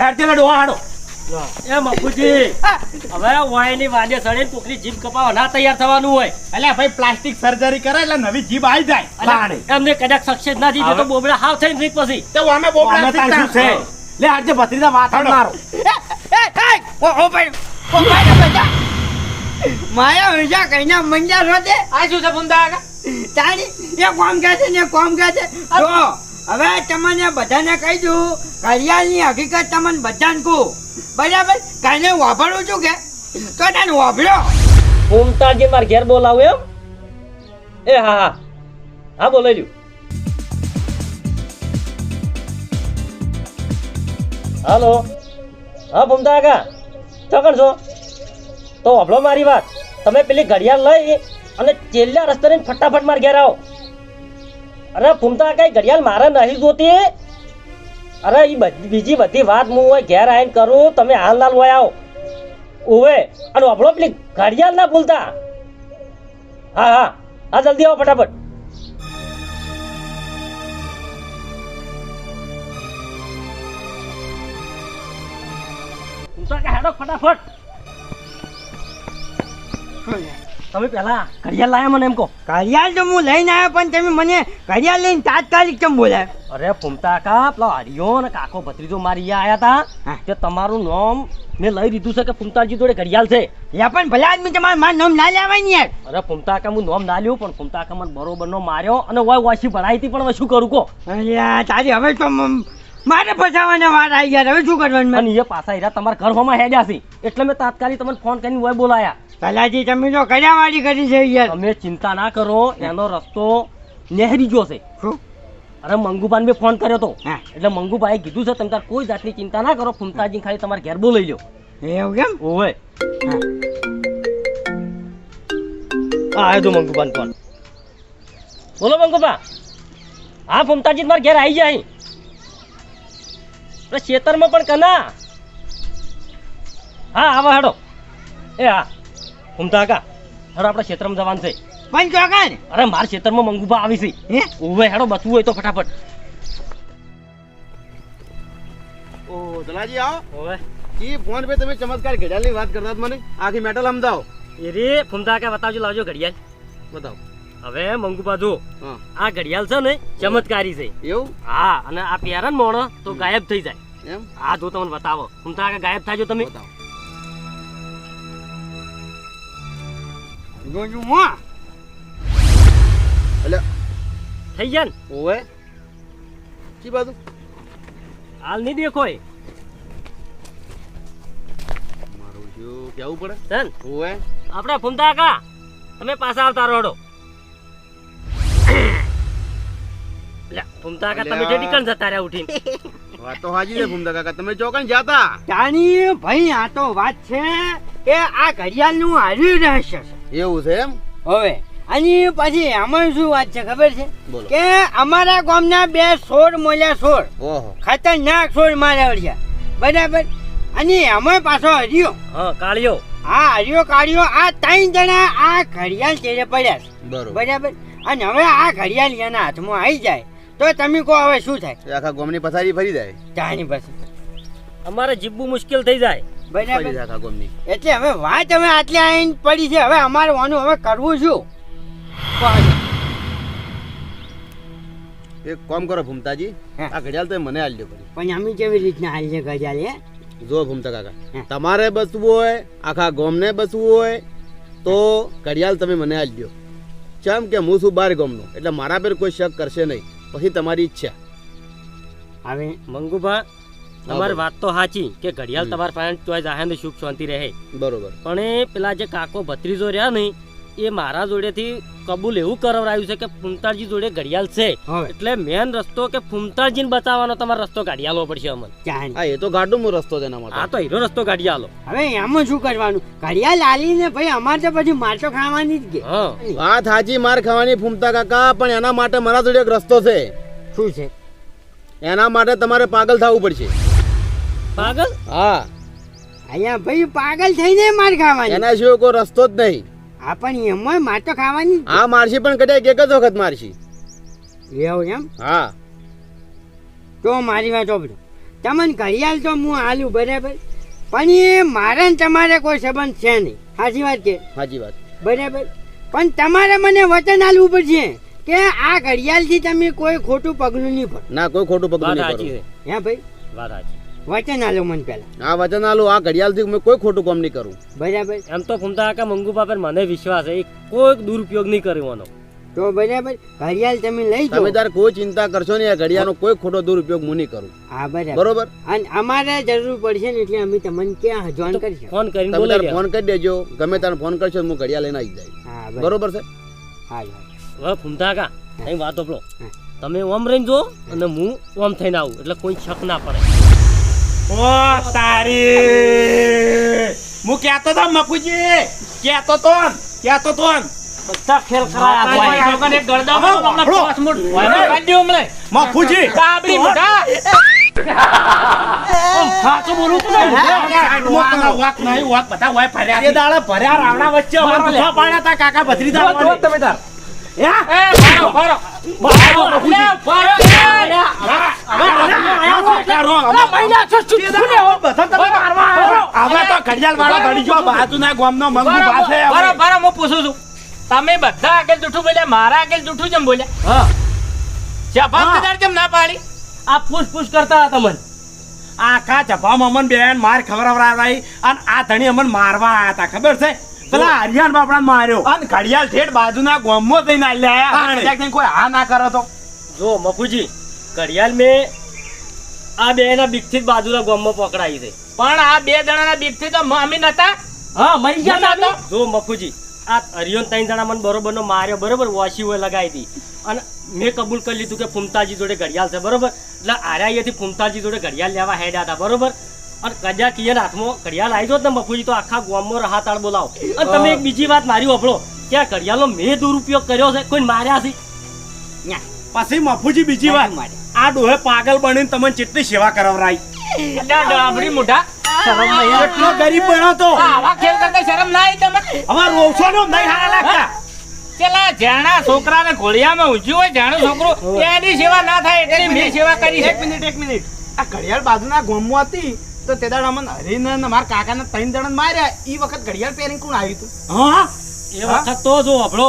હેડતે લડો હાડો. એ મફુજી હવે વાયની વાડે સડે કોકની જીભ કપાવા ના તૈયાર થવાનું હોય. એટલે ભાઈ પ્લાસ્ટિક સર્જરી કરે એટલે નવી જીભ આવી જાય. એમને કદાચ સક્સેસ ના જીધે તો બોબડા હાવ થઈને રીત પછી. તો અમે બહુ શું છે? લે હાડજે ભત્રીજા માથા મારો. માયા વિજા કઈને મંજા રોતે આ શું છે કાકા તારી એ કોમ કહે છે ને કોમ કહે છે. જો હવે તમને બધાને કહી દઉં ઘડિયાળની હકીકત તમને બધાને કહું. બરાબર? કાલે વાપરું છું કે? તો તને વાપરો ઉમતાજી માર ઘેર બોલાવું એમ? એ, હા હા. હા, બોલાઈ લ્યું હાલો. હા, ભૂમતા કાકા. ચોકડ છો? તો વાપરો મારી વાત. તમે પેલી ઘડિયાળ લઈ અને છેલ્લા રસ્તે ફટાફટ માર ઘેર આવો. અરે ફૂમતા કઈ ઘડિયાળ મારે નહીં જોતી? અરે એ બીજી બધી વાત હું હોય ઘેર આવીને કરું, તમે હાલ હાલ હોય આવો. ઓવે અને આપણો પેલી ઘડિયાળ ના ભૂલતા. હા હા હા, જલ્દી આવો ફટાફટ. ફટાફટ. તમે પેલા ઘડિયાળ લાયા મને એમ કહો. ઘડિયાળ તો હું લઈને આવ્યો પણ તમે મને ઘડિયાળ લઈને તાત્કાલિક કેમ બોલાય અરે ફૂમતા કા પેલો હરિયો ને કાકો ભત્રીજો મારી આયા. હતા. કે તમારું નામ મેં લઈ લીધું છે કે ફૂમતાજી જોડે ઘડિયાળ છે? યા પણ ભલે આદમી તમારું મારું નામ ના લેવાય ને યાર. અરે ફૂમતા કા હું નામ ના લ્યું પણ ફૂમતા કા મને બરોબર નો માર્યો અને વાય વાસી ભરાઈ હતી પણ શું કરું કો અલ્યા તારી હવે તો મારે ફસાવાના વાર આવી ગયા હવે શું કરવાનું અને એ પાછા હીરા તમારા ઘર હોમાં હેડ્યા છે. એટલે મેં તાત્કાલિક તમને ફોન કરીને વાય બોલાયા. કલાજી તમે તો કડાવાળી કરી છે યાર? તમે ચિંતા ના કરો એનો રસ્તો નહેરી ગયો છે. શું? અરે મંગુભાઈ મેં ફોન કર્યો તો. હા. એટલે મંગુભાઈએ કીધું છે તમે તાર કોઈ જાતની ચિંતા ના કરો ફૂમતાજી ખાલી તમારે ઘેર બોલાઈ લો એવું કેમ? ઓવે. આવ્યો તો મંગુબાન ફોન. બોલો મંગુભા. હા ફૂમતાજી તમારે ઘેર આવી જાય અરે ખેતરમાં પણ કના? હા આવા હેડો. એ હા. ફમતા કા હેડો આપણે ક્ષેત્રમાં જવાનું છે. પણ ચોકન અરે માર ક્ષેત્રમાં મંગુભા આવી છે. હે? ઓવે હેડો બસવું હોય તો ફટાફટ. ઓ દલાજી આવો. ઓવે ઈ ફોન પે તમે ચમત્કાર ઘડિયાળની વાત કરતા મને. આખી મેટલ સમજાવો એ રે ફમતા કા બતાવજો લાવજો ઘડિયાળ. બતાવો. હવે મંગુબા જો આ ઘડિયાળ છે ને ચમત્કારી છે. એવું? હા અને આ પહેરે ને મોણો તો ગાયબ થઈ જાય. એમ? આ જો તમને બતાવો. હું તો આગળ ગાયબ થાજો તમે. બતાવો. જોજું હું. એટલે થઈ ગયા ને ઓવે. કી બાજુ? હાલ નહીં દેખો એ. મારું શું કેવું પડે? ધન ઓવે. આપણે ફૂમતા કા તમે પાછા આવતા રોડો. ફૂમતા કા તમે જેડી કણ જતા રહ્યા ઉઠીને. વાત તો હાજી છે ફૂમતા કાકા. તમે ચોકન જાતા? જાણી ભાઈ આ તો વાત છે કે આ ઘડિયાળનું હાર્યું રહસ્ય છે એવું છે એમ? હવે અને પછી આમાં શું વાત છે ખબર છે? કે અમારા ગામના બે સોળ મોલ્યા સોળ ઓહો. ખતરનાક સોળ માર્યા છે બરાબર? અને અમે પાછો હર્યો. હા કાળિયો. આ હર્યો કાઢ્યો આ ત્રણ જણા આ ઘડિયાળ તેડે પડ્યા છે. બરોબર. બરાબર? અને હવે આ ઘડિયાળ એના હાથમાં આવી જાય. તો તમે કહો હવે શું થાય? આખા ગોમની પથારી ફરી જાય. ચાની પછી. અમારે જીવવું મુશ્કેલ થઈ જાય. જાય એટલે હવે વાત હવે આટલી આવીને પડી છે. હવે અમારે વાનું હવે કરવું શું? એક કામ કરો ભૂમતાજી. આ ઘડિયાળ તો મને આલ્યો કરી પણ અમે કેવી રીતના હાલ છે ઘડિયાળ હે? જો ભૂમતા કાકા તમારે બસવું હોય આખા ગોમને બસવું હોય તો ઘડિયાળ તમે મને આલ્યો ચમ કે હું છું બાર ગોમનો એટલે મારા પર કોઈ શક કરશે નહીં. પછી તમારી ઈચ્છા. હવે મંગુભા તમારી વાત તો સાચી કે ઘડિયાળ. તમારા પાસે જાહે ને સુખ શાંતિ રહે. બરોબર. પણ એ પેલા જે કાકો ભત્રીજો રહ્યા નહીં એ મારા જોડેથી કબૂલ એવું કરાવરાયું છે કે ફૂમતાજી જોડે ઘડિયાળ છે. એટલે મેન રસ્તો કે ફૂમતાજીને બચાવવાનો તમારો રસ્તો કાઢી આલવો પડશે અમને. હા એ તો ગાડું હું રસ્તો તેના આ માટે. તો હીરો રસ્તો કાઢી આલો. હવે એમાં શું કરવાનું? ઘડિયાળ આલીને ભાઈ અમારે તો પછી મારતો ખાવાની જ કે. વાત હાજી માર ખાવાની ફૂમતા કાકા પણ એના માટે મારા જોડે એક રસ્તો છે. શું છે? એના માટે તમારે પાગલ થવું પડશે. પાગલ? હા. અહીંયા ભાઈ પાગલ થઈને માર ખાવાની. એના સિવાય કોઈ રસ્તો જ નહીં. આ પણ એમાં માર તો ખાવાની. આ મારશી પણ કદાચ એક જ વખત મારશી. એવું એમ? હા. તો મારી વાત ઓપડો તમને ઘડિયાળ તો હું આલું બરાબર? પણ એ મારે ને તમારે કોઈ સંબંધ છે નહીં. સાચી વાત કે? સાચી વાત. બરાબર? પણ તમારે મને વચન આલવું પડશે કે આ ઘડિયાળથી તમે કોઈ ખોટું પગલું નહીં ભરો. ના કોઈ ખોટું પગલું નહીં સાચી કરું હે ભાઈ? વાત સાચી. વચન આલો મને પહેલા. આ વચન આલો આ ઘડિયાળથી મેં કોઈ ખોટું કામ નહીં કરું. બરાબર. એમ તો ફૂમતા કાકા મંગુ પર મને વિશ્વાસ છે કોઈ દુરુપયોગ નહીં કરવાનો તો બરાબર ઘડિયાળ તમે લઈ જાઓ. તમે તાર કોઈ ચિંતા કરશો નહીં આ ઘડિયાળનો કોઈ ખોટો દુરુપયોગ હું નહીં કરું. હા બરાબર. બરોબર? અને અમારે જરૂર પડશે ને એટલે અમે તમને ક્યાં જોઈન કરીશું. ફોન કરીને તમે બોલાવી ફોન કરી દેજો ગમે તારે ફોન કરશો તો હું ઘડિયાળ લઈને આવી જાય બરોબર. છે? હા હા હવે ફૂમતા કાકા અહીં વાત આપણો તમે ઓમ રહીને જો અને હું ઓમ થઈને આવું એટલે કોઈ શક ના પડે. ઓ તારી. હું કહેતો તો મકુજી કહેતો તો કહેતો તો. બધા ખેલ મફુજી સાચું બોલું તો મોકલા વાક નહીં, વાક બધા વાય ફર્યા છે. ભર્યા રાવણા વચ્ચે અમારે પાડ્યા તા કાકા ભત્રીજા. તમે તાર. તમે બધા આગળ જૂઠું બોલ્યા મારા આગળ જૂઠું જેમ બોલ્યા હા જવાબ કદાચ કેમ ના પાડી આ પૂછ પૂછ કરતા હતા તમને આખા જભામાં અમન બેન માર ખવડાવરાવી અને આ ધણી અમન મારવા આવ્યા હતા ખબર છે પેલા હરિયાણ બાપડા માર્યો. અને ઘડિયાળ ઠેઠ બાજુના ગામમાં જઈને આલ્યા હા, આયા ક્યાંક કોઈ હા ના કરો તો? જો મફુજી ઘડિયાળ મેં આ બે ના બીકથી જ બાજુના ગામમાં પકડાઈ છે. પણ આ બે જણાના બીકથી તો અમે નતા? હા મરી ગયા તા જો મફુજી આ હરિયોન ત્રણ જણા મને બરોબર નો માર્યો બરોબર? વાસી હોય લગાવી હતી અને મેં કબૂલ કરી લીધું કે ફૂમતાજી જોડે ઘડિયાળ છે બરોબર? એટલે આર્યા અહીંયાથી ફૂમતાજી જોડે ઘડિયાળ લેવા હેડ્યા હતા બરોબર? અને કજા ઈયન હાથમાં ઘડિયાળ આવી જોત ને બફુજી તો આખા ગામમાં રહાતાળ બોલાવો. અને તમે એક બીજી વાત મારી વાપરો કે આ ઘડિયાળનો મેં દુરુપયોગ કર્યો છે કોઈ માર્યા છે? પછી મફુજી બીજી વાત. આ ડોહે પાગલ બનીને તમને કેટલી સેવા કરાવરાઈ. ડાબડી મોઢા. એટલો ગરીબ બન્યો તો. આવા ખેલ કરતા શરમ ના આવી તમે હવે રોવશો નો નહીં હારા લાગતા. પેલા જાણા છોકરાને ઘોડિયામાં ઊંચ્યું હોય જાણું છોકરો એની સેવા ના થાય એટલી મેં સેવા કરી એક મિનિટ એક મિનિટ. આ ઘડિયાળ બાજુના ગામમાં હતી. તો તે દાડા હરીને ને મારા કાકાને ત્રણ જણા માર્યા. ઈ વખત ઘડિયાળ પહેરીને કોણ આવ્યું હતું હા? એ વખત તો જો આપણો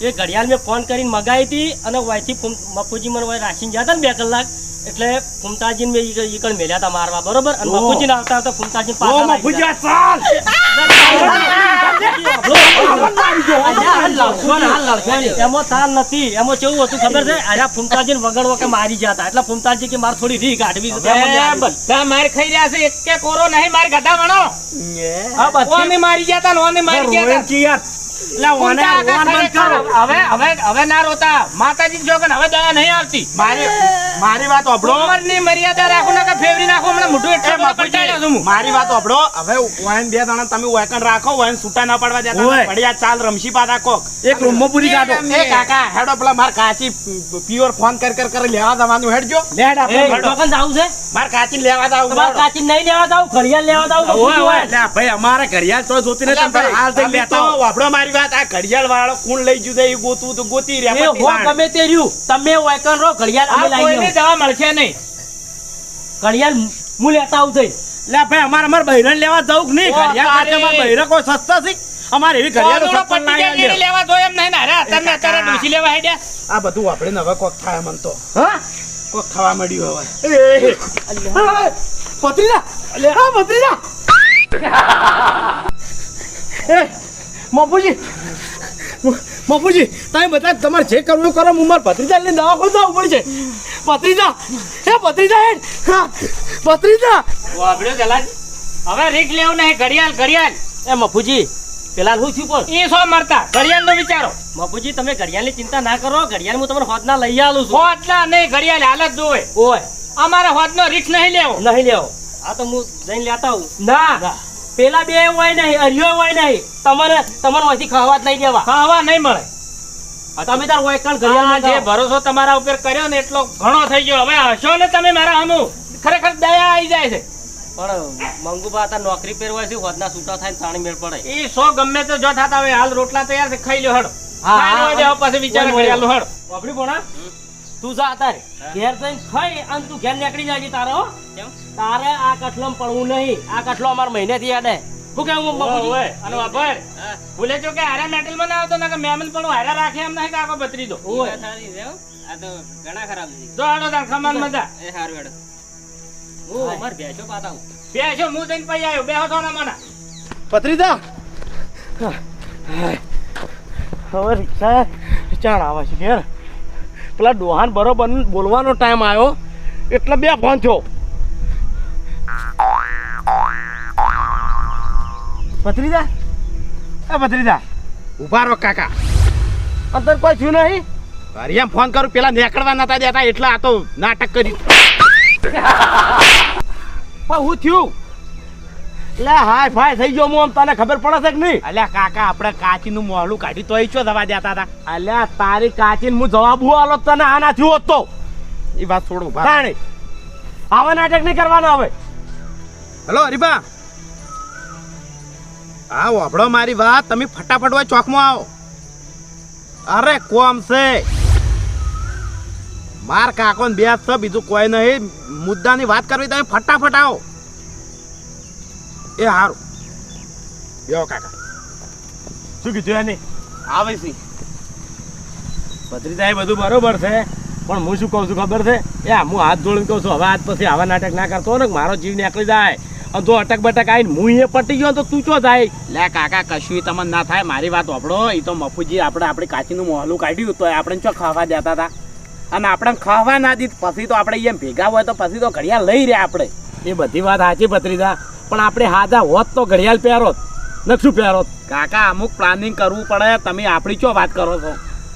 એ ઘડિયાળ મેં ફોન કરીને મગાવી હતી અને વાયથી મફુજી મને વાય રાખીને ગયા હતા ને બે કલાક. એટલે ફૂમતાજીને મેં ઈ ઈ કણ મેલ્યા હતા મારવા બરોબર? અને. મફુજીને આવતા આવતા ફૂમતાજીને પાછા મફુજી ચાલ! એમાં તાર નથી. એમાં કેવું હતું ખબર છે? આયા ફૂમતાજીને વગડવા કે મારી જતા. એટલે ફૂમતાજી કે મારે થોડી રી કાઢવી. બધા માર ખાઈ રહ્યા છે. એક કે કોરો નહીં માર ગધા વણો. આ બધી- મારી ગયા તા ને ઓને મારી ગયા હવે હવે હવે ના રોતા. માતાજી જોગન હવે દયા નહીં આવતી. મારી મારી વાત ઓભળો ઉંમરની મર્યાદા રાખો ને કે ફેવરી નાખો હમણાં મોઢું એ એટલું છું મારી વાત ઓભળો હવે વાયન બે દાણા તમે વાયકણ રાખો વાયન છૂટા ના પડવા દેતા પડ્યા ચાલ રમશી પાતા કોક. એક રૂમમાં પૂરી કાઢો. એ કાકા હેડો પેલા માર કાચી પ્યોર ફોન કર કર કર લેવા જવાનું હેડજો. લેડ આપણે. ચોકન જાવું છે? માર કાચી લેવા જાવ કાચી નહીં લેવા જાવ? ઘડિયાળ લેવા જાવ ઓય ઓય ભાઈ અમારે ઘડિયાળ તો જોતી તમે હાલ લેતા. વાપરો મારી વાત આ ઘડિયાળ વાળો કોણ લઈ જુદે એ ગોતું તો ગોતી રહ્યા એ હો ગમે તે રહ્યું. તમે વાયકન રો ઘડિયાળ અમે લઈ કોઈને જવા મળશે નહીં. ઘડિયાળ હું લેતા આવું થઈ લે ભાઈ અમારે અમાર બહેરણ લેવા જવું નહીં? ઘડિયાળ તારી. અમારે કોઈ સસ્તા છે? અમારે એવી ઘડિયાળ પટ્ટી લાવી જોઈએ એમ નહીં ને. તમે અત્યારે. ડૂસી લેવા હેડ્યા. આ બધું આપણે હવે કોક થાય મન તો. હા? કોક ખાવા મળ્યું હવે. પત્રીજા અલે હા પત્રીજા મફુજી મફુજી તમે બધા તમારે જે કરવું કરો હું મારા ભત્રીજા લઈને દવાખાને જવું પડશે ભત્રીજા એ ભત્રીજા હેડ હા ભત્રીજા. વાપર્યો જલાજી હવે રીક લેવું નહીં ઘડિયાળ ઘડિયાળ. એ મફુજી પેલા શું થયું પણ? એ સો મરતા. ઘડિયાળ નો વિચારો. મફુજી તમે ઘડિયાળની ચિંતા ના કરો ઘડિયાળ હું તમને હોદના લઈ આલું છું. હોદના નહીં ઘડિયાળ હાલત જોવે ઓય. અમારા હોદનો રીક્ષ નહીં લેવો. નહીં લેવો. આ તો હું જઈને લેતા આવું. ના. પેલા બે હોય નહીં અરિયો હોય નહીં. તમારે તમારે અહીંથી ખાવા જ નહીં દેવા. ખાવા નહીં મળે. તમે તાર હોય કણ ઘડિયાળ જે ભરોસો તમારા ઉપર કર્યો ને એટલો ઘણો થઈ ગયો. હવે હશો ને તમે મારા હમુ? ખરેખર દયા આવી જાય છે. પણ મંગુબા હતા નોકરી પહેરવા છે હોદના છૂટા થાય ને તાણી મેળ પડે. એ સો ગમે તો જો થતા હવે હાલ રોટલા તૈયાર છે ખાઈ લ્યો હડ હા, લો પછી વિચાર કરી હોય. હડ વાપરી પોણા? તું જા તારે. ઘેર જઈને ખાઈ અને તું ઘેર નીકળી જાય તારે હો. તારે આ કઠલો પડવું નહીં. આ કઠલો અમાર મહિનેથી યાદ હે શું કેવું બાપુજી ઓય, અને વાપર. ભૂલે છો કે હારા મેટલમાં ના આવતો? ના કે મેમન પણ હારા રાખે એમ નહીં કે આખો બત્રી દો ઓય. આ તો ઘણા ખરાબ છે. જો આડો તાર ખમાન મજા એ હાર વેડો હું અમાર બેસો પાતા હું બેસો હું જઈને પઈ આવ્યો બેહો તો ના મને પત્રીદા હવે રિક્ષા ચાણ આવે છે ઘેર. પેલા ડોહાન બરોબર બોલવાનો ટાઈમ આવ્યો એટલે બે ફોન થયો. ભત્રીજા? એ ભત્રીજા. ઊભા રહો કાકા. અંદર કોઈ થયું નહીં? હરિયામ ફોન કરું પેલા નીકળવા નતા દેતા એટલે આ તો નાટક કર્યું. પણ હું થયું? લે હાય ફાય થઈ ગયો મોમ તને ખબર પડે છે કે નહીં? અલ્યા કાકા આપણે કાચીનું મોહલું કાઢી તોય છો દવા દેતા હતા. અલ્યા તારી કાચી હું જવાબ હું આલો તને આ ના થયું હોત. તો એ વાત છોડો ભાઈ આવા નાટક નહીં કરવાના હવે. હલો હરીબા હા વાપડો મારી વાત. તમે ફટાફટ હોય ચોકમાં આવો. અરે કોમ છે? માર કાકો બે છો બીજું કોઈ નહીં. મુદ્દાની વાત કરવી તમે ફટાફટ આવો. એ હારું. યો કાકા. શું કીધું એની? આવે છે ભત્રીજા એ બધું બરોબર છે, પણ હું શું કહું છું ખબર છે? એ હું હાથ જોડીને કહું છું, હવે આજ પછી આવા નાટક ના કરતો ને, મારો જીવ નીકળી જાય. અને જો અટક બટક આવીને હું એ પટી ગયો તો તું ચો થાય લે કાકા, કશું તમને ના થાય, મારી વાત વાપડો એ તો મફુજી આપણે આપણી કાચીનું મોહલું કાઢ્યું તો આપણે ચો ખાવા દેતા હતા? અને આપણે ખાવા ના દીધ. પછી તો આપણે એમ ભેગા હોય તો પછી તો ઘડિયા લઈ રહ્યા આપણે. એ બધી વાત સાચી, ભત્રીજા. પણ આપણે હાજા હોત તો ઘડિયાળ પહેરોત નકશું પહેરોત. કાકા અમુક પ્લાનિંગ કરવું પડે. તમે આપણી ચો વાત કરો છો?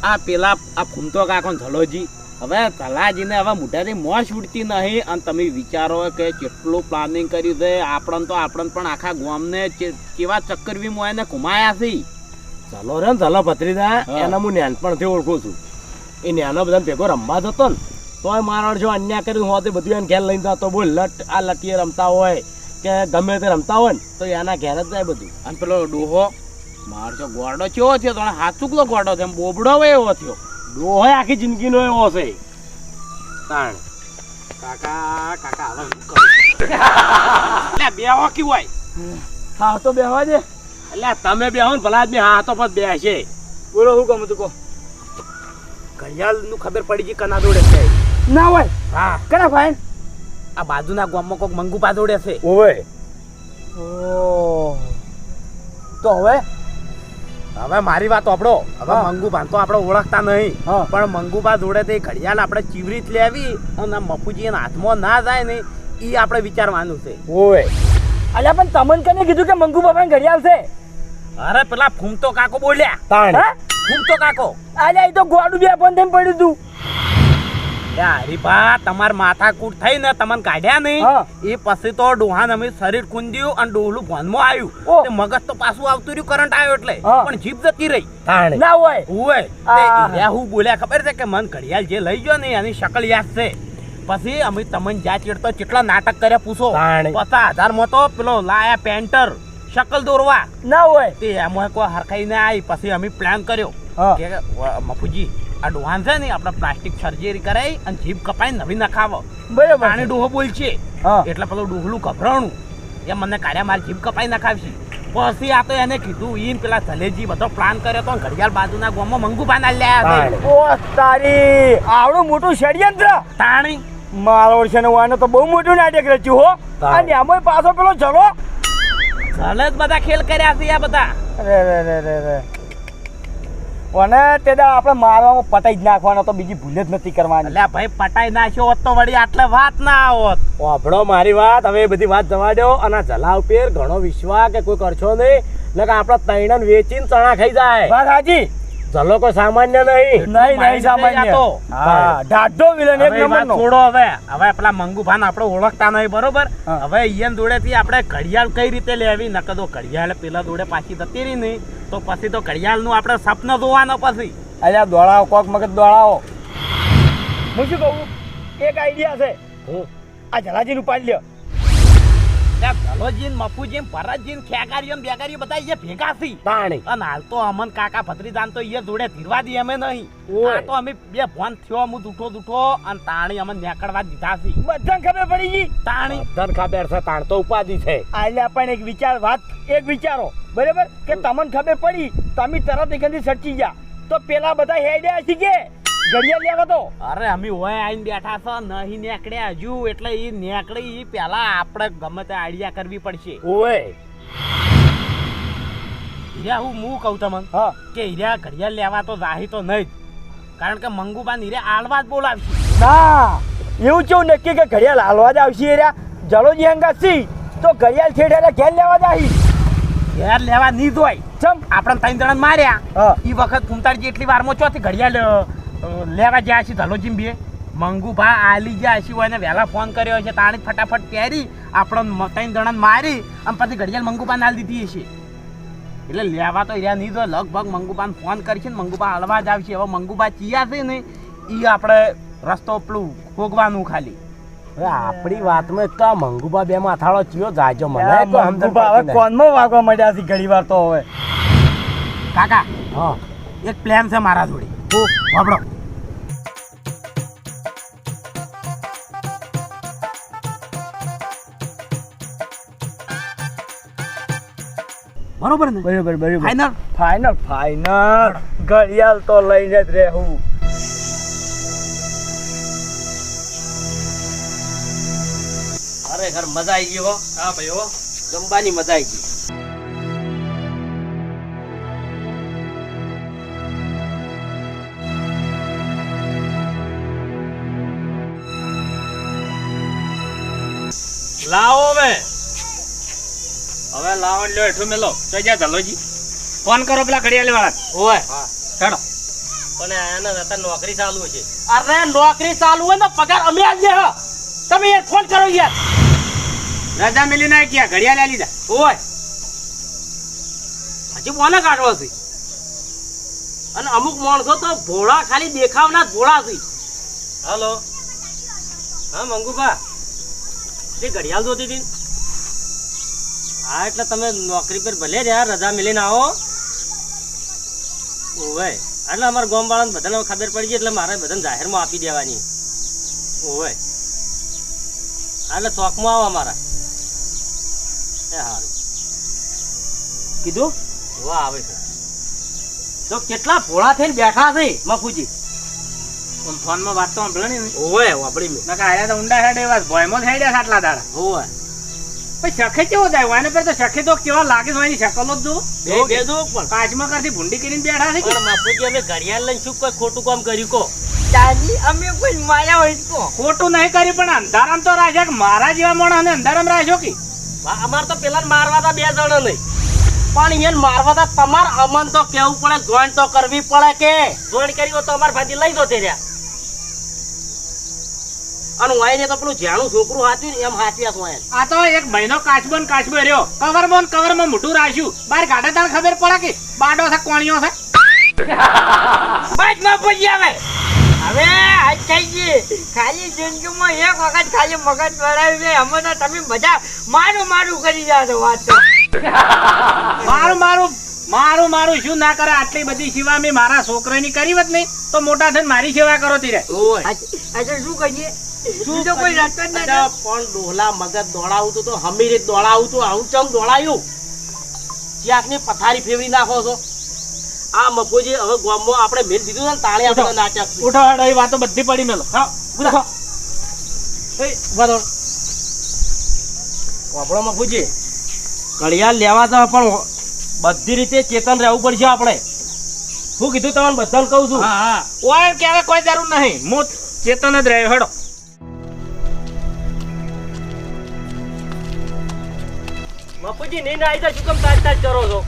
આ પેલા આ ફૂમતો કાકો ધલોજી હવે ધલાજીને હવે મોઢાથી મોં છૂટતી નહીં. અને તમે વિચારો કે કેટલું પ્લાનિંગ કર્યું છે. આપણને તો આપણને પણ આખા ગામને કેવા ચક્કરવી મોય ને ઘુમાયા છે. ચલો રે ને ચાલો ભત્રીજા. એને હું નાનપણથી ઓળખું છું. એ નાનો બધા ભેગો રમવા જતો ને તોય મારો જો અન્યાય કર્યું હોત બધું એને ઘેર લઈને જતો. બોલ લટ આ લટીએ રમતા હોય. કે ગમે તે રમતા હોય ને તો એના ઘેર જ જાય બધું. અને પેલો ડોહો મારો તો ગોરડો કેવો થયો તો હાથ ચૂકલો ગોરડો થયો? બોબડો એવો થયો. ડોહો આખી જિંદગીનો એવો છે. તાણ. કાકા કાકા હવે શું કરું. બેહો કી હોય? હા તો બેહવા દે. એટલે તમે બેહો ને ભલા આદમી હા તો પછી બેસે. બોલો શું કહું તું કહો. ઘડિયાળનું ખબર પડી ગઈ કના દોડે ના હોય. હા. કના ભાઈ? આ બાજુના ગામમાં કોક મંગુ પાદોડે છે. ઓવે. તો હવે? હવે મારી વાત આપણો હવે મંગુભાન તો આપણે ઓળખતા નહીં. હા. પણ મંગુબા જોડે તે ઘડિયાળ આપણે ચીવરી જ લેવી અને મફુજી એના હાથમાં ના જાય ને એ આપણે વિચારવાનું છે. ઓવે. અલ્યા પણ તમને કને કીધું કે મંગુ બાબાને ઘડિયાળ છે? અરે પેલા ફૂમતો કાકો બોલ્યા. ફૂમતો કાકો. અલ્યા એ તો ગોડું બે પણ તેમ પડ્યું તું. એ હરીભા તમાર માથાકૂટ થઈ ને તમને કાઢ્યા નહીં. એ પછી તો ડોહાન અમે શરીર કુંદ્યું અને ડોહલું ભોનમાં આવ્યું. તે મગજ તો પાછું આવતું રહ્યું કરંટ આવ્યો એટલે. પણ જીભ જતી રહી. ના હોય. હું બોલ્યા ખબર છે કે મન ઘડિયાળ જે લઈ ગયો ને એની શકલ યાદ છે. પછી અમે તમને જ્યાં ચેડતો કેટલા નાટક કર્યા પૂછો. પચાસ હજારમાં તો પેલો લાયા પેન્ટર શકલ દોરવા. ના હોય. તે એમાં કોઈ હરખાઈ ના આવી. પછી અમે પ્લાન કર્યો કે મફુજી આ ડોહાન છે ને આપણે પ્લાસ્ટિક સર્જરી કરાવી અને જીભ કપાઈ નવી નખાવો. બરાબર પાણી ડોહો બોલ છે એટલે પેલું ડોહલું ગભરાણું. એ મને કાર્યા મારી જીભ કપાઈ નખાવશે. પછી આ તો એને કીધું ઈન પેલા સલેજી બધો પ્લાન કર્યો તો ઘડિયાળ બાજુના ગામમાં મંગુ ના લ્યા ઓ તારી આવડું મોટું ષડયંત્ર. તાણી. મારો છે ને વાને તો બહુ મોટું નાટક રચ્યું હો. અને એમાંય પાછો પેલો જલો ચાલે જ બધા ખેલ કર્યા છે આ બધા. રે રે રે રે રે અને તે દા આપણે મારવામાં પટાઈ જ નાખવાનો તો બીજી ભૂલ જ નથી કરવાની. એટલે ભાઈ પટાઈ નાખ્યો હોત તો વળી આટલે વાત ના આવત વાપડો મારી વાત હવે બધી વાત જવા દો. અને જલા જલાવ પેર ઘણો વિશ્વાસ કે કોઈ કરશો નહીં. નકર આપણા તૈણન વેચીને ચણા ખાઈ જાય. વાત હાજી જલો કોઈ સામાન્ય નહીં. નહીં, નહીં સામાન્ય. હા ઢાઢો વિલન એક વાત છોડો હવે. હવે પેલા મંગુભાન આપણે ઓળખતા નહીં બરોબર? હવે ઈયન જોડેથી આપણે ઘડિયાળ કઈ રીતે લેવી? નકદો તો ઘડિયાળ પેલા જોડે પાછી જતી રહી નહીં. તો પછી તો ઘડિયાળનું આપણે સપન જોવાનો પછી. અલ્યા દોડાવો કોક મગજ દોડાવો. હું શું કહું? એક આઈડિયા છે. હું? આ જલાજીનું પાડી લ્યો. ત્યાં ધલોજી ને મફુજી ને ભરતજી ને ખેગારીઓ બેગારીઓ બધા અહીંયા ભેગા અને હાલ તો અમન કાકા ભત્રીજાન તો અહીંયા જોડે ધીરવા દી અમે નહીં. આ તો અમે બે ફોન થયો હું દૂઠો દૂઠો અને તાણી અમને નેકળવા દીધા છે. બધાને ખબર પડી ગઈ? તાણી. ધન ખબર છે તાણ તો ઉપાધિ છે. આલ્યા પણ એક વિચાર વાત એક વિચારો. બરાબર? કે તમને ખબર પડી તમે તરત એક સરચી ગયા. તો પેલા બધા હેડ્યા છે કે? ઘડિયાળ લેવા તો? અરે અમે હોય આઈને બેઠા છો નહીં નેકળ્યા હજુ એટલે એ નેકળે એ પેલા આપણે ગમે તે આઈડિયા કરવી પડશે. ઓય હીરા હું હું કહું તમને હા. કે હીરા ઘડિયાળ લેવા તો જાહી તો નહીં. કારણ કે મંગુબાન હીરે આલવા જ બોલાવશે. ના. એવું કેવું નક્કી કે ઘડિયાળ હાલવા જ આવશે એરા જલોજી હંગા સી તો ઘડિયાળ છેડે ઘેર લેવા જ આવી ઘેર લેવા નહીં જોય. ચમ આપણે ત્રણ જણા માર્યા. એ વખત કુંતાળજી એટલી વારમાં ચોથી ઘડિયાળ લેવા ગયા છે ધલોજીમ બે મંગુભા આલી ગયા છે એને વહેલા ફોન કર્યો છે તાણે ફટાફટ પહેરી આપણો મ- ત્રણ જણાને મારી અને પછી ઘડિયાળ મંગુબાને આલી દીધી છે. એટલે લેવા તો રહ્યા નહીં જો લગભગ મંગુબાને ફોન કરશે ને મંગુબા હલવા જ આવશે. હવે મંગુબા ચિયા છે ને એ આપણે રસ્તો પેલું ભોગવાનું ખાલી. આપણી વાતમાં તો આ મંગુબા બે માથાળો ચિયો જાજો મને મંગુબા હવે કોનમાં વાગવા માંડ્યા છે ઘણી વાર તો હવે? કાકા હા. એક પ્લાન છે મારા જોડે. વાપરો. બરોબર ને? બરોબર બરોબર. ફાઈનલ ફાઇનલ ફાઇનલ ઘડિયાળ તો લઈને જ રહેવું. ખરેખર મજા આવી ગઈ હો. હા ભાઈ હો. જમવાની મજા આવી ગઈ. લાવો હવે. હવે લાવો લ્યો હેઠું મેલો. તો જા ધલોજી ફોન કરો પેલા ઘડિયાળી વાળા ઓય હેડો પણ આના દાતા નોકરી ચાલુ છે. અરે નોકરી ચાલુ હોય ને પગાર અમે આજે હ. તમે યાર ફોન કરો યાર. રજા મેલી ના ક્યાં ઘડિયાળ આલી જા ઓય. હજી કોને કાઢવા છે. અને અમુક માણસો તો ભોળા ખાલી દેખાવના ભોળા છે. હાલો. હા, મંગુભા. જે ઘડિયાળ જોતી હતી હા, એટલે તમે નોકરી પર ભલે રહ્યા, રજા મેલીને આવો. ઓવે એટલે અમારા ગામ વાળાને બધાને ખબર પડી ગઈ, એટલે મારે બધાને જાહેરમાં આપી દેવાની. ઓવે એટલે ચોકમાં આવો અમારા. એ હારું. કીધું? વાહ આવે છે. તો કેટલા ભોળા થઈને બેઠા છે મફુજી? ફોનમાં વાત તો સાંભળે ને ઓવે વાપરી મેં. નકા આયા તો ઊંડા હેડે એવા ભોયમાં હેડ્યા આટલા દાડા. ઓવે પછી સખે કેવો થાય હોય ને પેલા તો સખે તો કેવા લાગે છે? એની શકલો જ જો બે બે દો પણ. કાચમાં કરતી ભૂંડી કરીને બેઠા છે પણ બાપુજી અમે ઘડિયાળ લઈને શું કોઈ ખોટું કામ કર્યું કો દાદી અમે કોઈ માયા હોય કો ખોટું નહીં કર્યું પણ અંધારામ તો રાખ્યા મારા જેવા મોણા અંધારામ રાખ્યો કે? અમાર તો પેલા મારવા તા બે જણા નહીં. પણ એને મારવા તા તમાર અમન તો કેવું પડે જોઈન તો કરવી પડે કે? જોઈન કરી હોય તો અમાર ભાજી લઈ દો તે રહ્યા. અને વાઈને તો પેલું જાણું છોકરું હાચ્યું એમ હાચ્યા તો આ તો એક મહિનો કાચબો ને કાચબો રહ્યો. કવરમાં કવરમાં મોટું રાખ્યું. બાર ગાડા તાણ ખબર પડે કે બાડો છે કોણીઓ છે? બાઈક ના પૂછી આવે. હવે થઈ ખાલી જિંદગીમાં એક વખત ખાલી મગજ વળાવી દે અમે તો તમે બધા મારું મારું કરી જાવ છો વાત મારું મારું મારું મારું શું ના કરે? આટલી બધી સેવા મેં મારા છોકરાની કરી વત નહીં તો મોટા થઈને મારી સેવા કરો તી રે આજે શું કહીએ શું તો કોઈ રસ્તો નથી પણ ડોહલા મગજ દોડાવું તો હમીરે જ દોડાવું તું. આવું ચમ દોડાયું? ક્યાંકની પથારી ફેરવી નાખો છો. આ મફુજી હવે ગામમાં આપણે મેલ દીધું ને તાળી આપણે નાટક ઉઠો હેડો એ વાતો બધી પડી મેલો. હા ઉઠો એ, થો. વાપરો મફુજી. ઘડિયાળ લેવા તો પણ બધી રીતે ચેતન રહેવું પડશે આપણે. શું કીધું તમને બધાને કહું છું. હા હા. ઓય ક્યારે કોઈ જરૂર નહીં. હું ચેતન જ રહ્યો હડો. મફુજી નહીં આવી જાય શું કેમ તાજ તાજ કરો છો?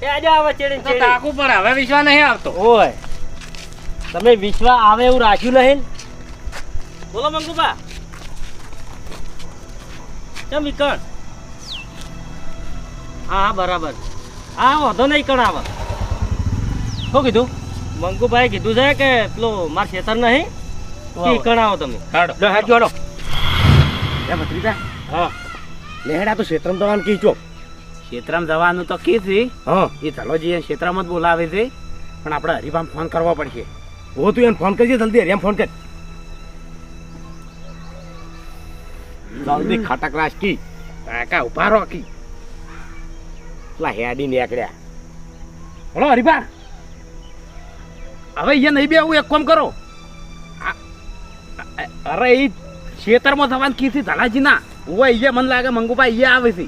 હવે નહીં આવતો. તમે વિશ્વા આવે એવું રાખ્યું નહીં બોલો મંગુબા. કેમ વિકણ હા હા બરાબર. હા વાંધો નહીં કણ આવે. શું કીધું? મંગુભાઈ કીધું છે કે પેલો માર ખેતર નહીં. કણ ઈકણ આવો તમે. હેડો. લો એ ભત્રીજા. હા. લેડા તો ક્ષેત્રમાં જવાનું કી ચો ક્ષેત્રમાં જવાનું તો કીધી હા. એ ધલોજી ક્ષેત્રમાં જ બોલાવે છે પણ આપણે હરિભામ ફોન કરવો પડશે. હો તું એને ફોન કરજે જલ્દી હરિયામ ફોન કર. જલ્દી ખટક રાજકી કાકા ઊભા રોકી પેલા હેડી નીકળ્યા. હલો હરિભા હવે અહીંયા નહીં બે આવું એક કામ કરો. અરે એ ખેતરમાં થવાનું કીધી ધલાજી ના હું અહીંયા મને લાગે મંગુભાઈ અહીંયા આવે છે.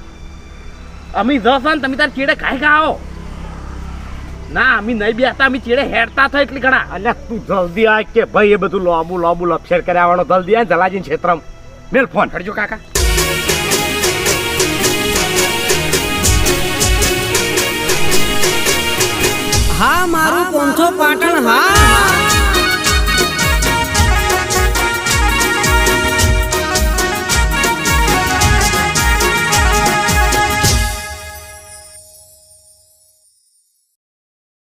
અમે જસન તમે તાર ચેડે કાંઈ ખાઓ? ના અમે નહીં બેસતા અમે ચેડે હેડતા થાય એટલી ઘણા. અલ્યા તું જલ્દી આ કે ભાઈ એ બધું લાંબુ લાંબુ લપસેર કર્યા વાળો જલ્દી આ જલાજી ક્ષેત્રમ. મેલ ફોન. હડજો કાકા. હા મારું પોંથો પાટણ હા.